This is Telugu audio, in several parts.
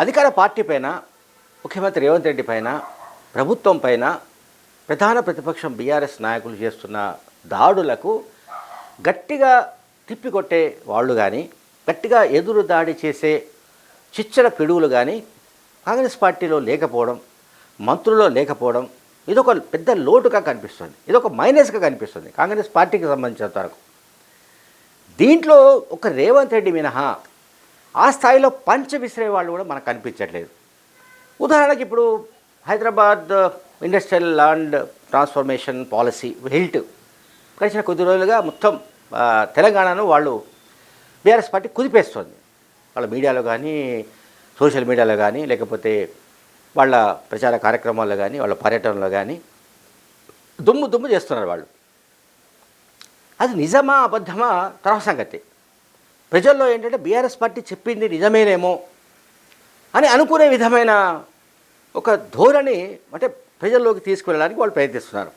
అధికార పార్టీ పైన ముఖ్యమంత్రి రేవంత్ రెడ్డి పైన ప్రభుత్వం పైన ప్రధాన ప్రతిపక్షం బీఆర్ఎస్ నాయకులు చేస్తున్న దాడులకు గట్టిగా తిప్పికొట్టే వాళ్ళు కానీ గట్టిగా ఎదురు దాడి చేసే చిచ్చర పిడుగులు కానీ కాంగ్రెస్ పార్టీలో లేకపోవడం మంత్రుల్లో లేకపోవడం ఇదొక పెద్ద లోటుగా కనిపిస్తుంది. ఇదొక మైనస్గా కనిపిస్తుంది కాంగ్రెస్ పార్టీకి సంబంధించినంత వరకు. దీంట్లో ఒక రేవంత్ రెడ్డి మినహా ఆ స్థాయిలో పంచ విసిరే వాళ్ళు కూడా మనకు కనిపించట్లేదు. ఉదాహరణకి ఇప్పుడు Hyderabad industrial land transformation policy HILT గడిచిన కొద్ది రోజులుగా మొత్తం తెలంగాణను వాళ్ళు బీఆర్ఎస్ పార్టీ కుదిపేస్తుంది. వాళ్ళ మీడియాలో కానీ సోషల్ మీడియాలో కానీ లేకపోతే వాళ్ళ ప్రచార కార్యక్రమాల్లో కానీ వాళ్ళ పర్యటనలో కానీ దుమ్ము దుమ్ము చేస్తున్నారు వాళ్ళు. అది నిజమా అబద్ధమా? తర్వాత సంగతి. ప్రజల్లో ఏంటంటే బీఆర్ఎస్ పార్టీ చెప్పింది నిజమేనేమో అని అనుకునే విధమైన ఒక ధోరణి అంటే ప్రజల్లోకి తీసుకువెళ్ళడానికి వాళ్ళు ప్రయత్నిస్తున్నారు.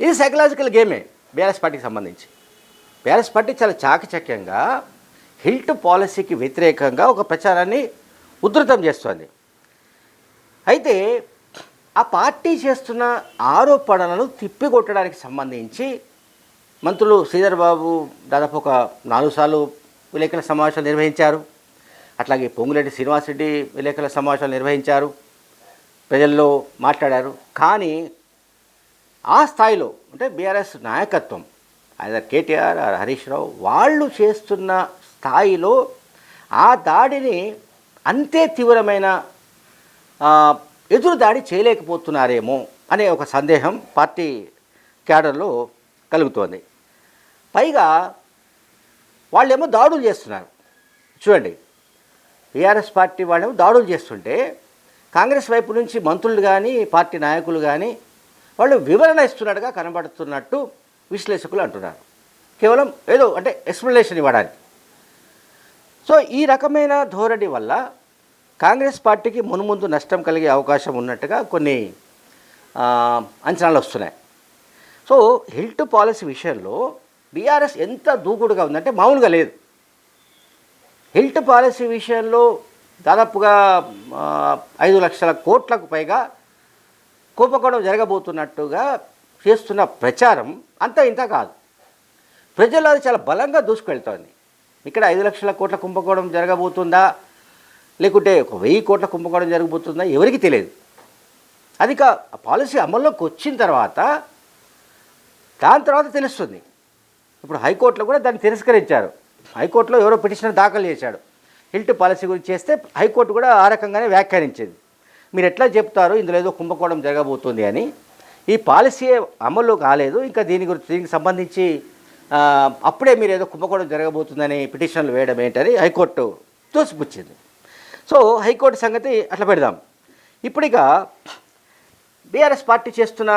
ఇది సైకలాజికల్ గేమే బీఆర్ఎస్ పార్టీకి సంబంధించి. బీఆర్ఎస్ పార్టీ చాలా చాకచక్యంగా హిల్ట్ పాలసీకి వ్యతిరేకంగా ఒక ప్రచారాన్ని ఉధృతం చేస్తోంది. అయితే ఆ పార్టీ చేస్తున్న ఆరోపణలను తిప్పికొట్టడానికి సంబంధించి మంత్రులు శ్రీధర్ బాబు దాదాపు ఒక నాలుగు సార్లు విలేకరుల సమావేశాలు నిర్వహించారు. అట్లాగే పొంగులేటి శ్రీనివాసరెడ్డి విలేకరుల సమావేశాలు నిర్వహించారు. ప్రజల్లో మాట్లాడారు. కానీ ఆ స్థాయిలో అంటే బీఆర్ఎస్ నాయకత్వం ఆయన కేటీఆర్ ఆర్ హరీష్ రావు వాళ్ళు చేస్తున్న స్థాయిలో ఆ దాడిని అంతే తీవ్రమైన ఎదురు దాడి చేయలేకపోతున్నారేమో అనే ఒక సందేహం పార్టీ క్యాడర్లో కలుగుతోంది. పైగా వాళ్ళేమో దాడులు చేస్తున్నారు. చూడండి టీఆర్ఎస్ పార్టీ వాళ్ళేమో దాడులు చేస్తుంటే కాంగ్రెస్ వైపు నుంచి మంత్రులు కానీ పార్టీ నాయకులు కానీ వాళ్ళు వివరణ ఇస్తున్నట్టుగా కనబడుతున్నట్టు విశ్లేషకులు అంటున్నారు. కేవలం ఏదో అంటే ఎక్స్ప్లెనేషన్ ఇవ్వడానికి. సో ఈ రకమైన ధోరణి వల్ల కాంగ్రెస్ పార్టీకి మునుముందు నష్టం కలిగే అవకాశం ఉన్నట్టుగా కొన్ని అంచనాలు వస్తున్నాయి. సో హిల్ట్ పాలసీ విషయంలో బీఆర్ఎస్ ఎంత దూకుడుగా ఉందంటే మామూలుగా లేదు. హెల్త్ పాలసీ విషయంలో దాదాపుగా ఐదు లక్షల కోట్లకు పైగా కుంభకోణం జరగబోతున్నట్టుగా చేస్తున్న ప్రచారం అంత ఇంత కాదు. ప్రజలు అది చాలా బలంగా దూసుకెళ్తోంది. ఇక్కడ ఐదు లక్షల కోట్ల కుంభకోణం జరగబోతుందా? లేకుంటే ఒక వెయ్యి కోట్ల కుంభకోణం జరగబోతుందా? ఎవరికి తెలియదు. అది కా ఆ పాలసీ అమల్లోకి వచ్చిన తర్వాత దాని తర్వాత తెలుస్తుంది. ఇప్పుడు హైకోర్టులో కూడా దాన్ని తిరస్కరించారు. హైకోర్టులో ఎవరో పిటిషన్ దాఖలు చేశాడు. హిల్ట్ పాలసీ గురించి చేస్తే హైకోర్టు కూడా ఆ రకంగానే వ్యాఖ్యానించింది. మీరు ఎట్లా చెప్తారు ఇందులో ఏదో కుంభకోణం జరగబోతుంది అని. ఈ పాలసీ అమలు కాలేదు. ఇంకా దీని గురించి దీనికి సంబంధించి అప్పుడే మీరు ఏదో కుంభకోణం జరగబోతుందని పిటిషన్లు వేయడం ఏంటని హైకోర్టు తోసిపుచ్చింది. సో హైకోర్టు సంగతి అట్లా పెడదాం. ఇప్పుడు ఇక బీఆర్ఎస్ పార్టీ చేస్తున్న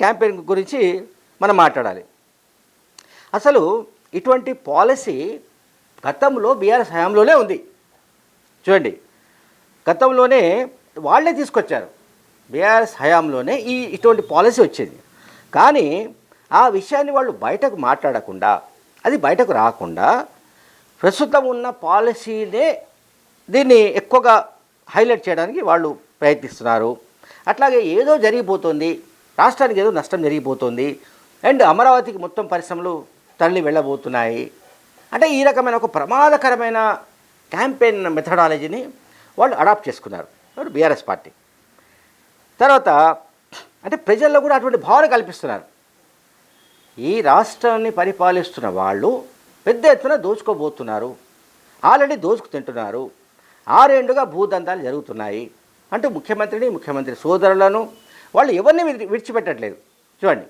క్యాంపెయిన్ గురించి మనం మాట్లాడాలి. అసలు ఇటువంటి పాలసీ గతంలో బీఆర్ఎస్ హయాంలోనే ఉంది. చూడండి గతంలోనే వాళ్ళే తీసుకొచ్చారు. బీఆర్ఎస్ హయాంలోనే ఈ ఇటువంటి పాలసీ వచ్చింది. కానీ ఆ విషయాన్ని వాళ్ళు బయటకు మాట్లాడకుండా అది బయటకు రాకుండా ప్రస్తుతం ఉన్న పాలసీనే దీన్ని ఎక్కువగా హైలైట్ చేయడానికి వాళ్ళు ప్రయత్నిస్తున్నారు. అట్లాగే ఏదో జరిగిపోతుంది రాష్ట్రానికి ఏదో నష్టం జరిగిపోతుంది. అండ్ అమరావతికి మొత్తం పరిశ్రమలు తరలి వెళ్ళబోతున్నాయి. అంటే ఈ రకమైన ఒక ప్రమాదకరమైన క్యాంపెయిన్ మెథడాలజీని వాళ్ళు అడాప్ట్ చేసుకున్నారు. బీఆర్ఎస్ పార్టీ. తర్వాత అంటే ప్రజల్లో కూడా అటువంటి భావన కల్పిస్తున్నారు. ఈ రాష్ట్రాన్ని పరిపాలిస్తున్న వాళ్ళు పెద్ద ఎత్తున దోచుకోబోతున్నారు. ఆల్రెడీ దోచుకు తింటున్నారు. ఆరేండుగా భూదందాలు జరుగుతున్నాయి అంటూ ముఖ్యమంత్రిని ముఖ్యమంత్రి సోదరులను వాళ్ళు ఎవరిని విడిచిపెట్టట్లేదు? చూడండి.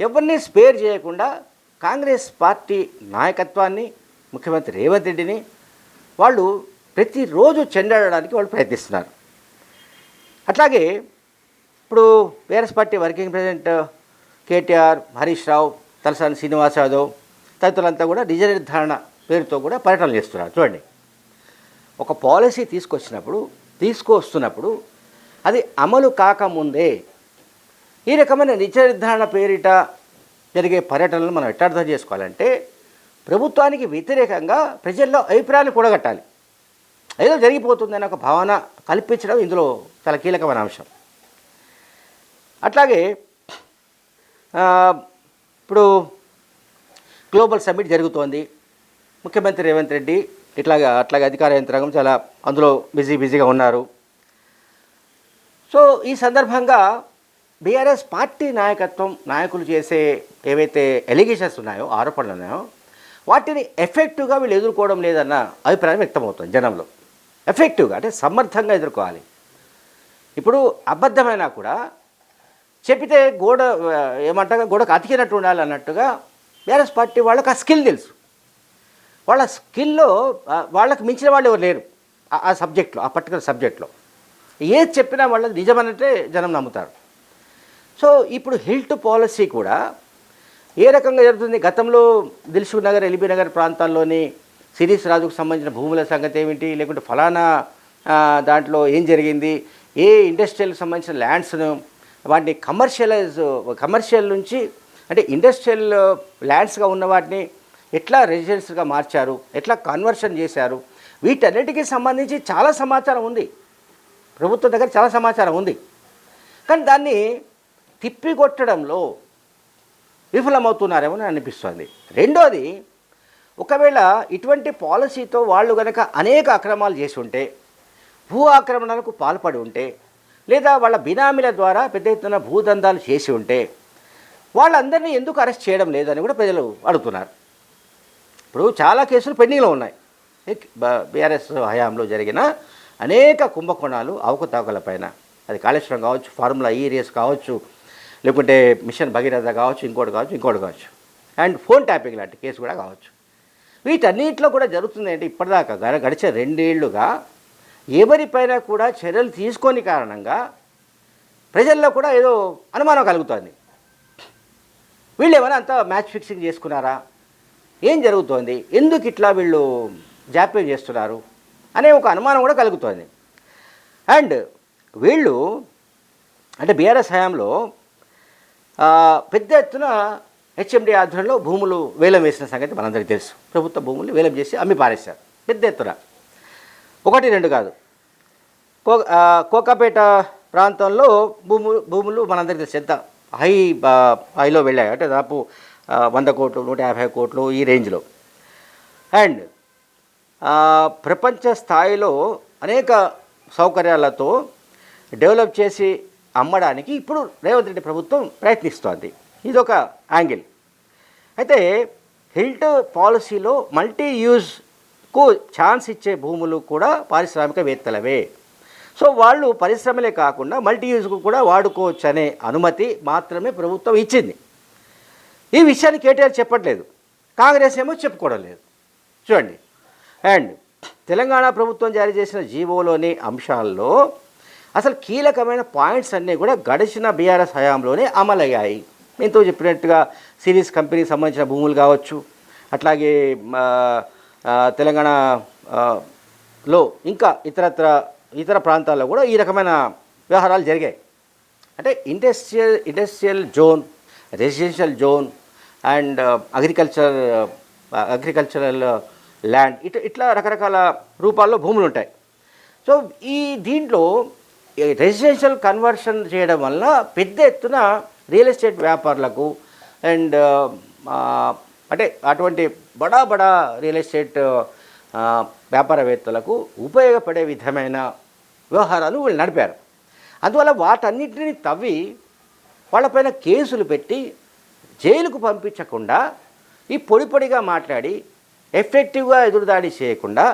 ఎవరిని స్పేర్ చేయకుండా కాంగ్రెస్ పార్టీ నాయకత్వాన్ని ముఖ్యమంత్రి రేవంత్ రెడ్డిని వాళ్ళు ప్రతిరోజు చెండాడడానికి వాళ్ళు ప్రయత్నిస్తున్నారు. అట్లాగే ఇప్పుడు BRS party working president KTR Harish Rao Talasani Srinivas Yadav తదితరులంతా కూడా నిజ నిర్ధారణ పేరుతో కూడా పర్యటనలు చేస్తున్నారు. చూడండి. ఒక పాలసీ తీసుకొచ్చినప్పుడు తీసుకొస్తున్నప్పుడు అది అమలు కాకముందే ఈ రకమైన నిజ నిర్ధారణ పేరిట జరిగే పర్యటనలు మనం ఎట్లా అర్థం చేసుకోవాలంటే ప్రభుత్వానికి వ్యతిరేకంగా ప్రజల్లో అభిప్రాయాలు కూడగట్టాలి. ఏదో జరిగిపోతుందనే ఒక భావన కల్పించడం ఇందులో చాలా కీలకమైన అంశం. అట్లాగే ఇప్పుడు గ్లోబల్ సమ్మిట్ జరుగుతోంది. ముఖ్యమంత్రి రేవంత్ రెడ్డి ఇట్లాగా అట్లాగే అధికార యంత్రాంగం చాలా అందులో బిజీ బిజీగా ఉన్నారు. సో ఈ సందర్భంగా బీఆర్ఎస్ పార్టీ నాయకత్వం నాయకులు చేసే ఏవైతే ఎలిగేషన్స్ ఉన్నాయో ఆరోపణలు ఉన్నాయో వాటిని ఎఫెక్టివ్గా వీళ్ళు ఎదుర్కోవడం లేదన్న అభిప్రాయం వ్యక్తమవుతుంది జనంలో. ఎఫెక్టివ్గా అంటే సమర్థంగా ఎదుర్కోవాలి. ఇప్పుడు అబద్ధమైనా కూడా చెప్పితే గోడ ఆ, ఏమంటారు గోడకు అతికినట్టు ఉండాలి అన్నట్టుగా బీఆర్ఎస్ పార్టీ వాళ్ళకి ఆ స్కిల్ తెలుసు. వాళ్ళ స్కిల్లో వాళ్ళకు వాళ్ళకి మించిన వాళ్ళు ఎవరు లేరు ఆ- ఆ సబ్జెక్ట్లో ఆ పర్టికులర్ సబ్జెక్ట్లో ఏది చెప్పినా వాళ్ళది నిజమన్నట్టే జనం నమ్ముతారు. సో ఇప్పుడు హిల్ట్ పాలసీ కూడా ఏ రకంగా జరుగుతుంది? గతంలో దిల్సుఖ్ నగర్ ఎల్బీ నగర్ ప్రాంతాల్లోని సిరీస్ రాజుకు సంబంధించిన భూముల సంగతి ఏమిటి? లేకుంటే ఫలానా దాంట్లో ఏం జరిగింది? ఏ ఇండస్ట్రియల్కి సంబంధించిన ల్యాండ్స్ను వాటిని కమర్షియలైజ్ కమర్షియల్ నుంచి అంటే ఇండస్ట్రియల్ ల్యాండ్స్గా ఉన్న వాటిని ఎట్లా రెసిడెన్స్గా మార్చారు? ఎట్లా కన్వర్షన్ చేశారు? వీటన్నిటికీ సంబంధించి చాలా సమాచారం ఉంది. ప్రభుత్వం దగ్గర చాలా సమాచారం ఉంది. కానీ దాన్ని తిప్పికొట్టడంలో విఫలమవుతున్నారేమో అని అనిపిస్తుంది. రెండోది ఒకవేళ ఇటువంటి పాలసీతో వాళ్ళు కనుక అనేక అక్రమాలు చేసి ఉంటే భూ ఆక్రమణలకు పాల్పడి ఉంటే లేదా వాళ్ళ బినామీల ద్వారా పెద్ద ఎత్తున భూదందాలు చేసి ఉంటే వాళ్ళందరినీ ఎందుకు అరెస్ట్ చేయడం లేదని కూడా ప్రజలు అడుగుతున్నారు. ఇప్పుడు చాలా కేసులు పెండింగ్లో ఉన్నాయి. బీఆర్ఎస్ హయాంలో జరిగిన అనేక కుంభకోణాలు అవకతవకల పైన. అది కాళేశ్వరం కావచ్చు ఫార్ములా ఈ రేస్ కావచ్చు లేకుంటే మిషన్ భగీరథ కావచ్చు ఇంకోటి కావచ్చు ఇంకోటి కావచ్చు. అండ్ ఫోన్ ట్యాపింగ్ లాంటి కేసు కూడా కావచ్చు. వీటన్నింటిలో కూడా జరుగుతుంది అంటే ఇప్పటిదాకా గడ- గడిచే రెండేళ్ళుగా ఎవరిపైన కూడా చర్యలు తీసుకొని కారణంగా ప్రజల్లో కూడా ఏదో అనుమానం కలుగుతోంది. వీళ్ళు ఏమైనా అంత మ్యాచ్ ఫిక్సింగ్ చేసుకున్నారా? ఏం జరుగుతోంది? ఎందుకు ఇట్లా వీళ్ళు జాప్యం చేస్తున్నారు? అనే ఒక అనుమానం కూడా కలుగుతోంది. అండ్ వీళ్ళు అంటే బీఆర్ఎస్ హయాంలో పెద్ద ఎత్తున హెచ్ఎండి ఆధ్వర్యంలో భూములు వేలం వేసిన సంగతి మనందరికీ తెలుసు. ప్రభుత్వ భూములు వేలం చేసి అమ్మి పారేశారు. పెద్ద ఎత్తున. ఒకటి రెండు కాదు. కో కోకాపేట ప్రాంతంలో భూములు భూములు మనందరికీ తెలుసు. ఎంత హై హైలో వెళ్ళాయి. అంటే దాదాపు వంద కోట్లు నూట యాభై కోట్లు ఈ రేంజ్లో. అండ్ ప్రపంచ స్థాయిలో అనేక సౌకర్యాలతో డెవలప్ చేసి అమ్మడానికి ఇప్పుడు రేవంత్ రెడ్డి ప్రభుత్వం ప్రయత్నిస్తోంది. ఇదొక యాంగిల్. అయితే హిల్ట్ పాలసీలో మల్టీ యూజ్కు ఛాన్స్ ఇచ్చే భూములు కూడా పారిశ్రామికవేత్తలవే. సో వాళ్ళు పరిశ్రమలే కాకుండా మల్టీ యూజ్కు కూడా వాడుకోవచ్చు అనే అనుమతి మాత్రమే ప్రభుత్వం ఇచ్చింది. ఈ విషయాన్ని కేటీఆర్ చెప్పట్లేదు. కాంగ్రెస్ ఏమో చెప్పుకోవడం లేదు. చూడండి. అండ్ తెలంగాణ ప్రభుత్వం జారీ చేసిన జీవోలోని అంశాల్లో అసలు కీలకమైన పాయింట్స్ అన్నీ కూడా గడిచిన బీఆర్ఎస్ హయాంలోనే అమలయ్యాయి. ఎంతో చెప్పినట్టుగా సిరీస్ కంపెనీకి సంబంధించిన భూములు కావచ్చు అట్లాగే తెలంగాణ లో ఇంకా ఇతరత్ర ఇతర ప్రాంతాల్లో కూడా ఈ రకమైన వ్యవహారాలు జరిగాయి. అంటే industrial industrial zone residential zone and agriculture agricultural land ఇట్లా ఇట్లా రకరకాల రూపాల్లో భూములు ఉంటాయి సో ఈ దీంట్లో రెసిడెన్షియల్ కన్వర్షన్ చేయడం వల్ల పెద్ద ఎత్తున రియల్ ఎస్టేట్ వ్యాపారులకు అండ్ uh, అంటే అటువంటి బడా బడా రియల్ ఎస్టేట్ వ్యాపారవేత్తలకు ఉపయోగపడే విధమైన వ్యవహారాలు వీళ్ళు నడిపారు. అందువల్ల వాటన్నిటిని తవ్వి వాళ్ళపైన కేసులు పెట్టి జైలుకు పంపించకుండా ఈ పొడి పొడిగా మాట్లాడి ఎఫెక్టివ్గా ఎదురుదాడి చేయకుండా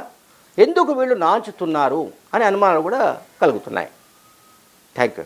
ఎందుకు వీళ్ళు నాంచుతున్నారు అనే అనుమానాలు కూడా కలుగుతున్నాయి. Thank you